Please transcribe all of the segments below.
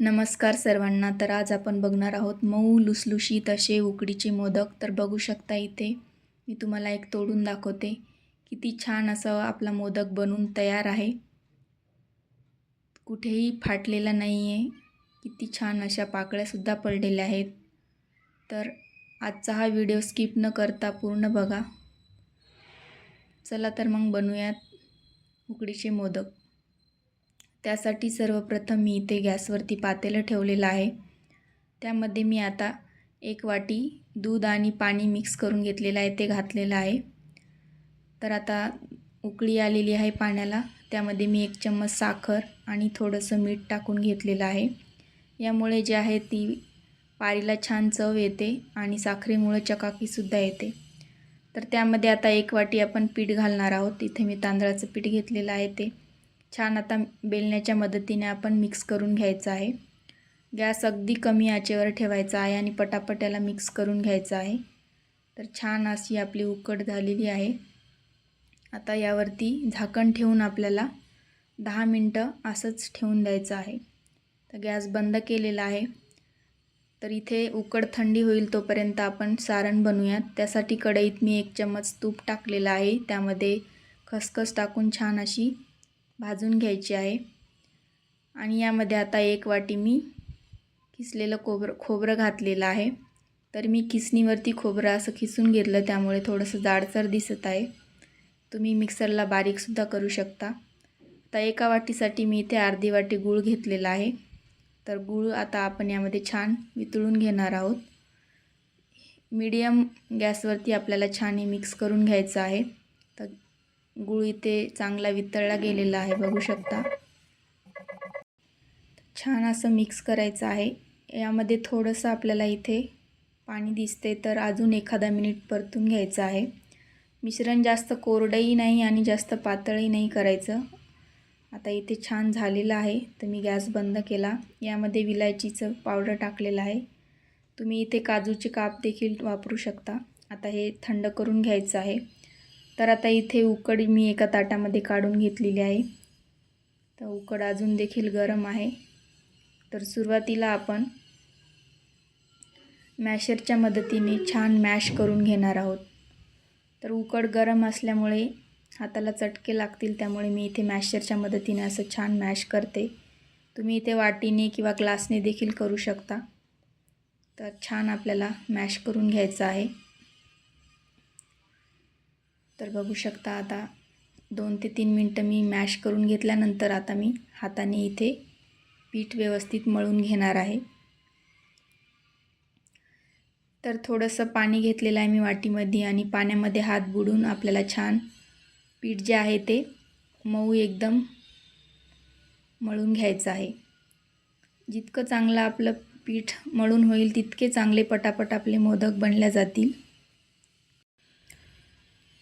नमस्कार सर्वांना. तर आज आपण बघणार आहोत मऊ लुसलुशीत असे उकडीचे मोदक. तर बघू शकता इथे मी तुम्हाला एक तोडून दाखवते. किती छान असं आपला मोदक बनून तयार आहे. कुठेही फाटलेला नाही आहे किती छान अशा पाकळ्यासुद्धा पडलेल्या आहेत. तर आजचा हा व्हिडिओ स्किप न करता पूर्ण बघा. चला तर मग बनवूयात उकडीचे मोदक. त्यासाठी सर्वप्रथम मी इथे गॅसवरती पातेलं ठेवलेलं आहे. त्यामध्ये मी आता एक वाटी दूध आणि पाणी मिक्स करून घेतलेलं आहे ते घातलेलं आहे. तर आता उकळी आलेली आहे पाण्याला. त्यामध्ये मी एक चम्मच साखर आणि थोडंसं मीठ टाकून घेतलेलं आहे. यामुळे जे आहे ती पारीला छान चव येते आणि साखरेमुळे चकाकीसुद्धा येते. तर त्यामध्ये आता एक वाटी आपण पीठ घालणार आहोत. इथे मी तांदळाचं पीठ घेतलेलं आहे ते. छान आता बेलण्याच्या मदतीने आपण मिक्स करून घ्यायचं आहे. गॅस अगदी कमी आचेवर ठेवायचा आहे आणि पटापट याला मिक्स करून घ्यायचं आहे. तर छान अशी आपली उकड झालेली आहे. आता यावरती झाकण ठेवून आपल्याला दहा मिनटं असंच ठेवून द्यायचं आहे. तर गॅस बंद केलेला आहे. तर इथे उकड थंडी होईल तोपर्यंत आपण सारण बनवूयात. त्यासाठी कढईत मी एक चम्मच तूप टाकलेलं आहे. त्यामध्ये खसखस टाकून छान अशी भाजून घ्यायची आहे. आणि यामध्ये आता एक वाटी मी किसलेलं खोबरं खोबरं घातलेलं आहे. तर मी किसणीवरती खोबरं असं खिसून घेतलं त्यामुळे थोडंसं जाडसर दिसत आहे. तुम्ही मिक्सरला बारीकसुद्धा करू शकता. आता एका वाटीसाठी मी इथे अर्धी वाटी गूळ घेतलेला आहे. तर गूळ आता आपण यामध्ये छान वितळून घेणार आहोत. मीडियम गॅसवरती आपल्याला छान हे मिक्स करून घ्यायचं आहे. गूळ इथे चांगला वितळला गेलेला आहे बघू शकता. छान असं मिक्स करायचं आहे. यामध्ये थोडंसं आपल्याला इथे पाणी दिसते तर अजून एखादा मिनिट परतून घ्यायचं आहे. मिश्रण जास्त कोरडंही नाही आणि जास्त पातळही नाही करायचं. आता इथे छान झालेलं आहे तर मी गॅस बंद केला. यामध्ये विलायचीचं पावडर टाकलेलं आहे. तुम्ही इथे काजूचे काप देखील वापरू शकता. आता हे थंड करून घ्यायचं आहे. तर आता इथे उकड मी एका ताटामध्ये काढून घेतलेली आहे. तर उकड अजून देखील गरम आहे. तर सुरुवातीला आपण मॅशरच्या मदतीने छान मॅश करून घेणार आहोत. तर उकड गरम असल्यामुळे हाताला चटके लागतील त्यामुळे मी इथे मॅशरच्या मदतीने असं छान मॅश करते. तुम्ही इथे वाटीने किंवा ग्लासने देखील करू शकता. तर छान आपल्याला मॅश करून घ्यायचं आहे. तर बघू शकता आता दोन ते तीन मिनटं मी मॅश करून घेतल्यानंतर आता मी हाताने इथे पीठ व्यवस्थित मळून घेणार आहे. तर थोडंसं पाणी घेतलेलं आहे मी वाटीमध्ये आणि पाण्यामध्ये हात बुडून आपल्याला छान पीठ जे आहे ते मऊ एकदम मळून घ्यायचं आहे. जितकं चांगलं आपलं पीठ मळून होईल तितके चांगले पटापट आपले मोदक बनल्या जातील.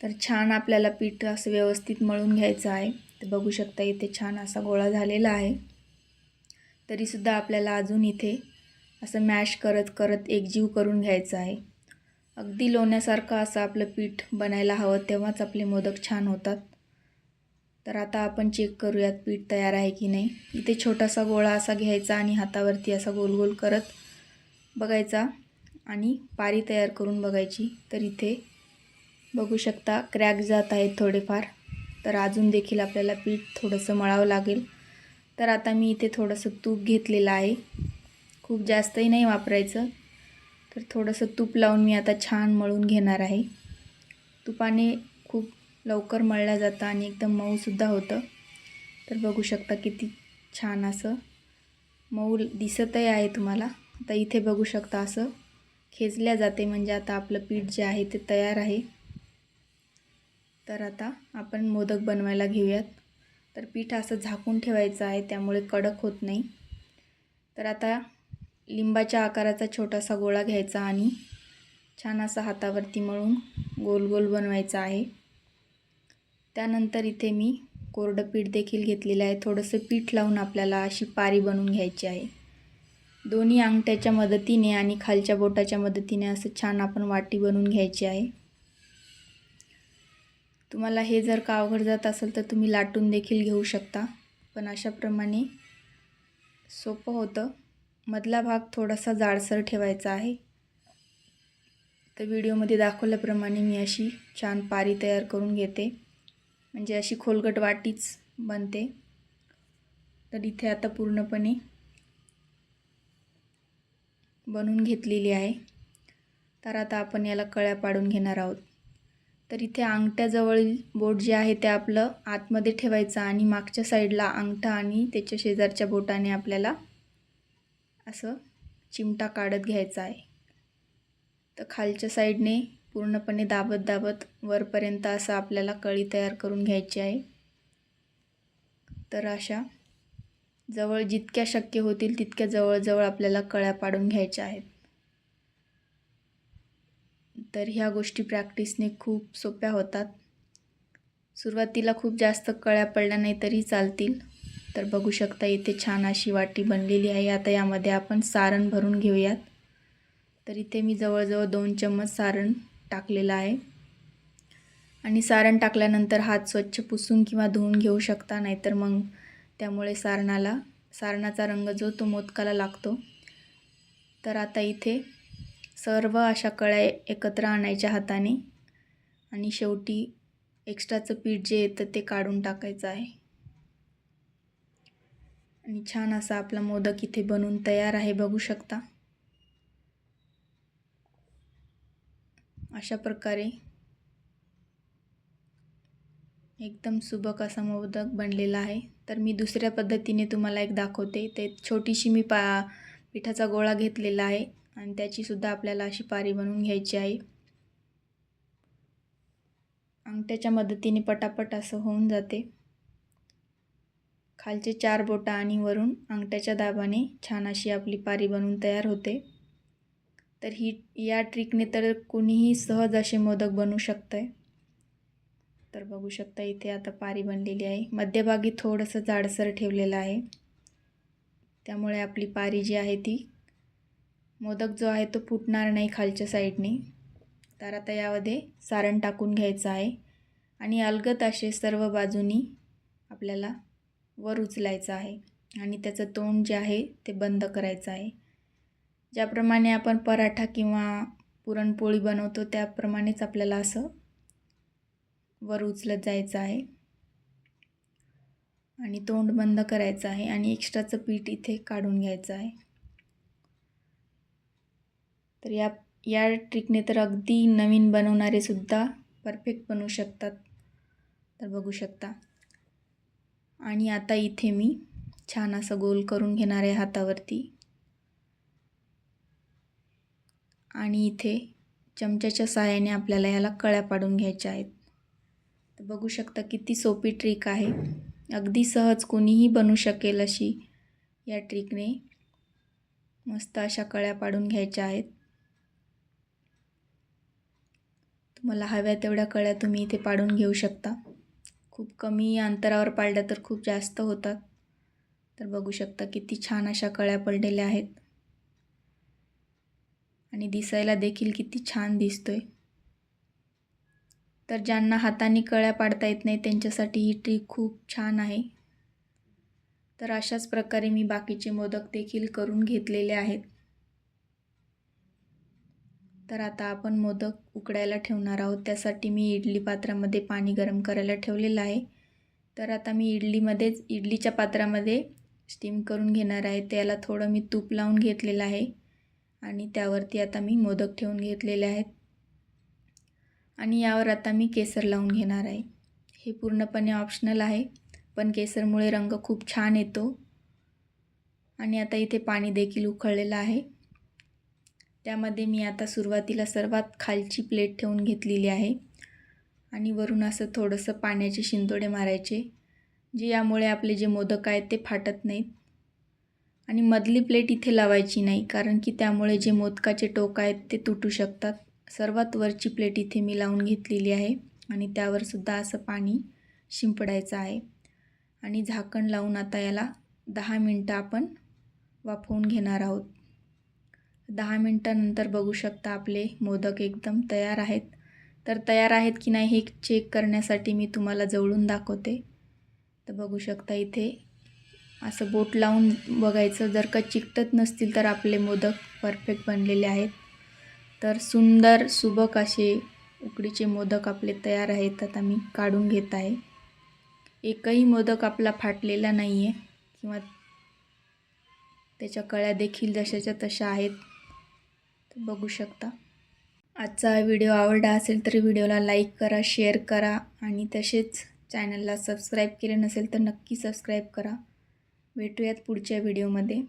तर छान आपल्याला पीठ असं व्यवस्थित मळून घ्यायचं आहे. तर बघू शकता इथे छान असा गोळा झालेला आहे. तरीसुद्धा आपल्याला अजून इथे असं मॅश करत करत एकजीव करून घ्यायचं आहे. अगदी लोण्यासारखं असं आपलं पीठ बनायला हवं तेव्हाच आपले मोदक छान होतात. तर आता आपण चेक करूयात पीठ तयार आहे की नाही. इथे छोटासा गोळा असा घ्यायचा आणि हातावरती असा गोल गोल करत बघायचा आणि पारी तयार करून बघायची. तर इथे बघू शकता क्रॅक जात आहेत थोडेफार. तर अजून देखील आपल्याला पीठ थोडंसं मळावं लागेल. तर आता मी इथे थोडंसं तूप घेतलेलं आहे. खूप जास्तही नाही वापरायचं. तर थोडंसं तूप लावून मी आता छान मळून घेणार आहे. तुपाने खूप लवकर मळलं जातं आणि एकदम मऊसुद्धा होतं. तर बघू शकता किती छान असं मऊ दिसतही आहे तुम्हाला. आता इथे बघू शकता असं खेचल्या जाते म्हणजे आता आपलं पीठ जे आहे ते तयार आहे. तर आता आपण मोदक बनवायला घेऊयात. तर पीठ असं झाकून ठेवायचं आहे त्यामुळे कडक होत नाही. तर आता लिंबाच्या आकाराचा छोटासा गोळा घ्यायचा आणि छान असा हातावरती मळून गोल गोल बनवायचा आहे. त्यानंतर इथे मी कोरडं पीठ देखील घेतलेलं आहे. थोडंसं पीठ लावून आपल्याला अशी पारी बनवून घ्यायची आहे. दोन्ही अंगठ्याच्या मदतीने आणि खालच्या बोटाच्या मदतीने असं छान आपण वाटी बनवून घ्यायची आहे. तुम्हाला हे जर का अवघड जात असेल तर तुम्ही लाटून देखील घेऊ शकता. पण अशाप्रमाणे सोपं होतं. मधला भाग थोडासा जाडसर ठेवायचा आहे. तर व्हिडिओमध्ये दाखवल्याप्रमाणे मी अशी छान पारी तयार करून घेते. म्हणजे अशी खोलगट वाटीच बनते. तर इथे आता पूर्णपणे बनवून घेतलेली आहे. तर आता आपण याला कळ्या पाडून घेणार आहोत. तर इथे अंगठ्याजवळील बोट जे आहे ते आपलं आतमध्ये ठेवायचं आणि मागच्या साईडला अंगठा आणि त्याच्या शेजारच्या बोटाने आपल्याला असं चिमटा काढत घ्यायचा आहे. तर खालच्या साईडने पूर्णपणे दाबत दाबत वरपर्यंत असं आपल्याला कळी तयार करून घ्यायची आहे. तर अशा जवळ जितक्या शक्य होतील तितक्या जवळजवळ आपल्याला कळ्या पाडून घ्यायच्या आहेत. तर ह्या गोष्टी प्रॅक्टिसने खूप सोप्या होतात. सुरुवातीला खूप जास्त कळ्या पडल्या नाही तरी चालतील. तर बघू शकता इथे छान अशी वाटी बनलेली आहे. आता यामध्ये आपण सारण भरून घेऊयात. तर इथे मी जवळजवळ दोन चम्मच सारण टाकलेलं आहे. आणि सारण टाकल्यानंतर हात स्वच्छ पुसून किंवा धुवून घेऊ शकता नाहीतर मग त्यामुळे सारणाला सारणाचा रंग जो तो मोदकाला लागतो. तर आता इथे सर्व अशा कळ्या एकत्र आणायच्या हाताने आणि शेवटी एक्स्ट्राचं पीठ जे येतं ते काढून टाकायचं आहे. आणि छान असा आपला मोदक इथे बनून तयार आहे बघू शकता. अशा प्रकारे एकदम सुबक असा मोदक बनलेला आहे. तर मी दुसऱ्या पद्धतीने तुम्हाला एक दाखवते. ते छोटीशी मी पा पिठाचा गोळा घेतलेला आहे. आणि त्याचीसुद्धा आपल्याला अशी पारी बनवून घ्यायची आहे. अंगठ्याच्या मदतीने पटापट असं होऊन जाते. खालचे चार बोटा आणि वरून अंगठ्याच्या दाबाने छान अशी आपली पारी बनवून तयार होते. तर ही या ट्रिकने तर कुणीही सहज असे मोदक बनवू शकतं आहे तर बघू शकता इथे आता पारी बनलेली आहे. मध्यभागी थोडंसं जाडसर ठेवलेलं आहे. त्यामुळे आपली पारी जी आहे ती मोदक जो आहे तो फुटणार नाही खालच्या साईडने. तर आता यामध्ये सारण टाकून घ्यायचं आहे. आणि अलगत असे सर्व बाजूनी आपल्याला वर उचलायचं आहे. आणि त्याचं तोंड जे आहे ते बंद करायचं आहे. ज्याप्रमाणे आपण पराठा किंवा पुरणपोळी बनवतो त्याप्रमाणेच आपल्याला असं वर उचलत जायचं आहे. आणि तोंड बंद करायचं आहे. आणि एक्स्ट्राचं पीठ इथे काढून घ्यायचं आहे. तर या या ट्रिकने तर अगदी नवीन बनवणारेसुद्धा परफेक्ट बनवू शकतात. तर बघू शकता. आणि आता इथे मी छान असं गोल करून घेणार आहे हातावरती. आणि इथे चमच्याच्या सहाय्याने आपल्याला याला कळ्या पाडून घ्यायच्या आहेत. तर बघू शकता किती सोपी ट्रिक आहे. अगदी सहज कोणीही बनवू शकेल अशी या ट्रिकने मस्त अशा कळ्या पाडून घ्यायच्या आहेत. तुम्हाला हव्या तेवढ्या कळ्या तुम्ही इथे पाडून घेऊ शकता. खूप कमी अंतरावर पाडल्या तर खूप जास्त होतात. तर बघू शकता किती छान अशा कळ्या पडलेल्या आहेत. आणि दिसायला देखील किती छान दिसतोय. तर ज्यांना हाताने कळ्या पाडता येत नाही त्यांच्यासाठी ही ट्रिक खूप छान आहे. तर अशाच प्रकारे मी बाकीचे मोदक देखील करून घेतलेले आहेत. तर आता आपण मोदक उकडायला ठेवणार आहोत. त्यासाठी मी इडली पात्रामध्ये पाणी गरम करायला ठेवलेलं आहे. तर आता मी इडलीमध्येच इडलीच्या पात्रामध्ये स्टीम करून घेणार आहे. त्याला थोडं मी तूप लावून घेतलेलं आहे. आणि त्यावरती आता मी मोदक ठेवून घेतलेले आहेत. आणि यावर आता मी केसर लावून घेणार आहे. हे पूर्णपणे ऑप्शनल आहे पण केसरमुळे रंग खूप छान येतो. आणि आता इथे पाणी देखील उकळलेलं आहे. त्यामध्ये मी आता सुरुवातीला सर्वात खालची प्लेट ठेवून घेतलेली आहे. आणि वरून असं थोडंसं पाण्याचे शिंतोडे मारायचे जे यामुळे आपले जे मोदक आहेत ते फाटत नाहीत. आणि मधली प्लेट इथे लावायची नाही कारण की त्यामुळे जे मोदकाचे टोक आहेत ते तुटू शकतात. सर्वात वरची प्लेट इथे मी लावून घेतलेली आहे आणि त्यावर सुद्धा असं पाणी शिंपडायचं आहे. आणि झाकण लावून आता याला दहा मिनटं आपण वाफवून घेणार आहोत. दहा मिनटानंतर बघू शकता आपले मोदक एकदम तयार आहेत. तर तयार आहेत की नाही हे चेक करण्यासाठी मी तुम्हाला जवळून दाखवते. तर बघू शकता इथे असं बोट लावून बघायचं जर का चिकटत नसतील तर आपले मोदक परफेक्ट बनलेले आहेत. तर सुंदर सुबक असे उकडीचे मोदक आपले तयार आहेत आता मी काढून घेत आहे. एकही मोदक आपला फाटलेला नाही आहे किंवा त्याच्या कळ्या देखील जशाच्या तशा आहेत. तर बघू शकता. आजचा व्हिडिओ आवडला असेल तर व्हिडिओला लाईक करा शेअर करा आणि तसेच चॅनलला सबस्क्राईब केले नसेल तर नक्की सबस्क्राईब करा. भेटूयात पुढच्या व्हिडिओमध्ये